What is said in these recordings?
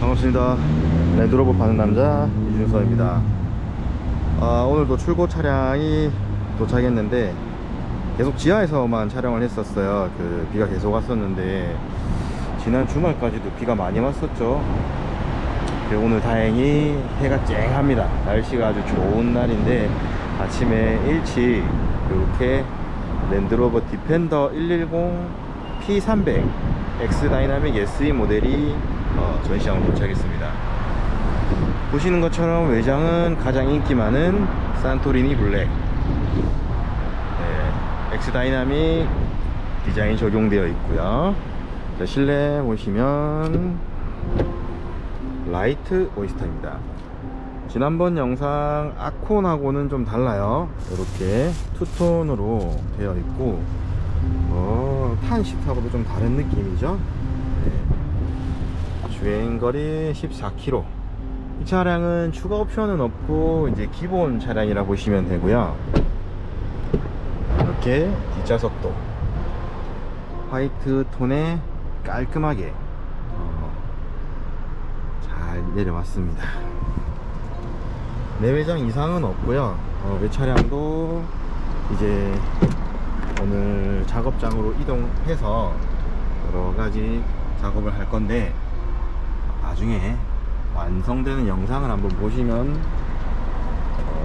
반갑습니다. 랜드로버 파는 남자 이준서입니다. 아, 오늘도 출고 차량이 도착했는데 계속 지하에서만 촬영을 했었어요. 그 비가 계속 왔었는데 지난 주말까지도 비가 많이 왔었죠. 그리고 오늘 다행히 해가 쨍합니다. 날씨가 아주 좋은 날인데 아침에 일찍 이렇게 랜드로버 디펜더 110 P300 X 다이나믹 SE 모델이 어, 전시장으로 도착했습니다. 보시는 것처럼 외장은 가장 인기 많은 산토리니 블랙 네, X 다이나믹 디자인 적용되어 있고요. 자, 실내 보시면 라이트 오이스터입니다. 지난번 영상 아콘하고는 좀 달라요. 이렇게 투톤으로 되어 있고 어, 탄식하고도 좀 다른 느낌이죠. 네. 주행거리 14km. 이 차량은 추가 옵션은 없고 이제 기본 차량이라 보시면 되고요. 이렇게 뒷좌석도 화이트 톤에 깔끔하게 어, 잘 내려왔습니다. 내외장 이상은 없고요. 어, 외 차량도 이제 오늘 작업장으로 이동해서 여러 가지 작업을 할 건데 나중에 완성되는 영상을 한번 보시면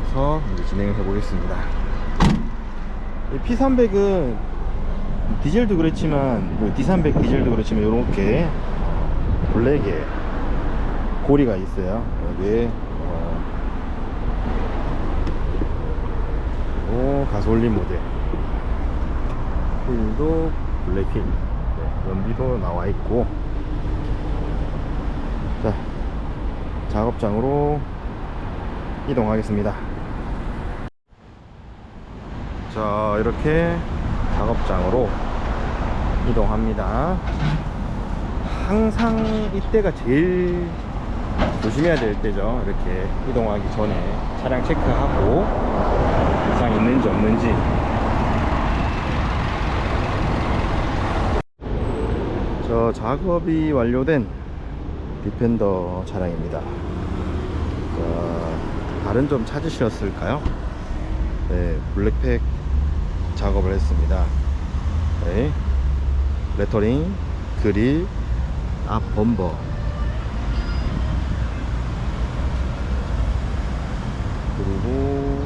어서 이제 진행을 해보겠습니다. 이 P300은 디젤도 그렇지만 그 D300 디젤도 그렇지만 이렇게 블랙에 고리가 있어요. 여기에 어, 가솔린 모델 휠도 블랙 휠 네, 연비도 나와 있고 작업장으로 이동하겠습니다. 자 이렇게 작업장으로 이동합니다. 항상 이때가 제일 조심해야 될 때죠. 이렇게 이동하기 전에 차량 체크하고 이상 있는지 없는지. 저 작업이 완료된 디펜더 차량입니다. 자, 다른 점 찾으셨을까요? 네, 블랙팩 작업을 했습니다. 네, 레터링, 그릴, 앞 범버. 그리고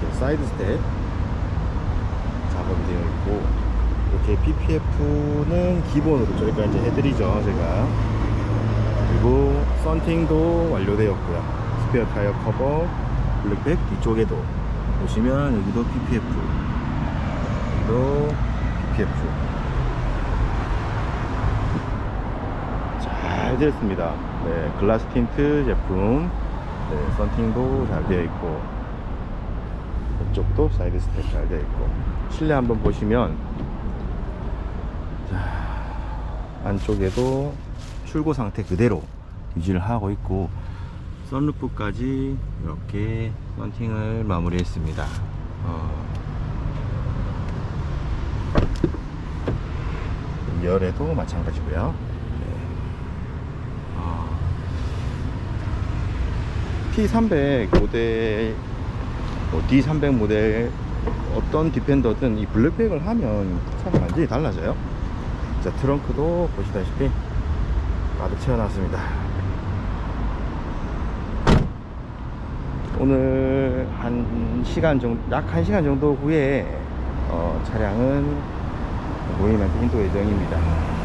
이렇게 사이드 스텝 작업이 되어 있고 이렇게 PPF는 기본으로 저희가 이제 해드리죠 제가 그리고 썬팅도 완료되었고요. 스페어 타이어 커버 블랙백 뒤쪽에도 보시면 여기도 PPF 여기도 PPF 잘 되었습니다. 네, 글라스 틴트 제품. 네, 썬팅도 잘 되어 있고 이쪽도 사이드 스텝 잘 되어 있고. 실내 한번 보시면 자, 안쪽에도 출고 상태 그대로 유지를 하고 있고 썬루프까지 이렇게 썬팅을 마무리했습니다. 어, 열에도 마찬가지고요. 네. 어, P300 모델 뭐 D300 모델 어떤 디펜더든 이 블랙백을 하면 차가 완전히 달라져요. 자 트렁크도 보시다시피 가득 채워놨습니다. 오늘 한 시간 정도 약한 시간 정도 후에 어, 차량은 고객님한테 인도 예정입니다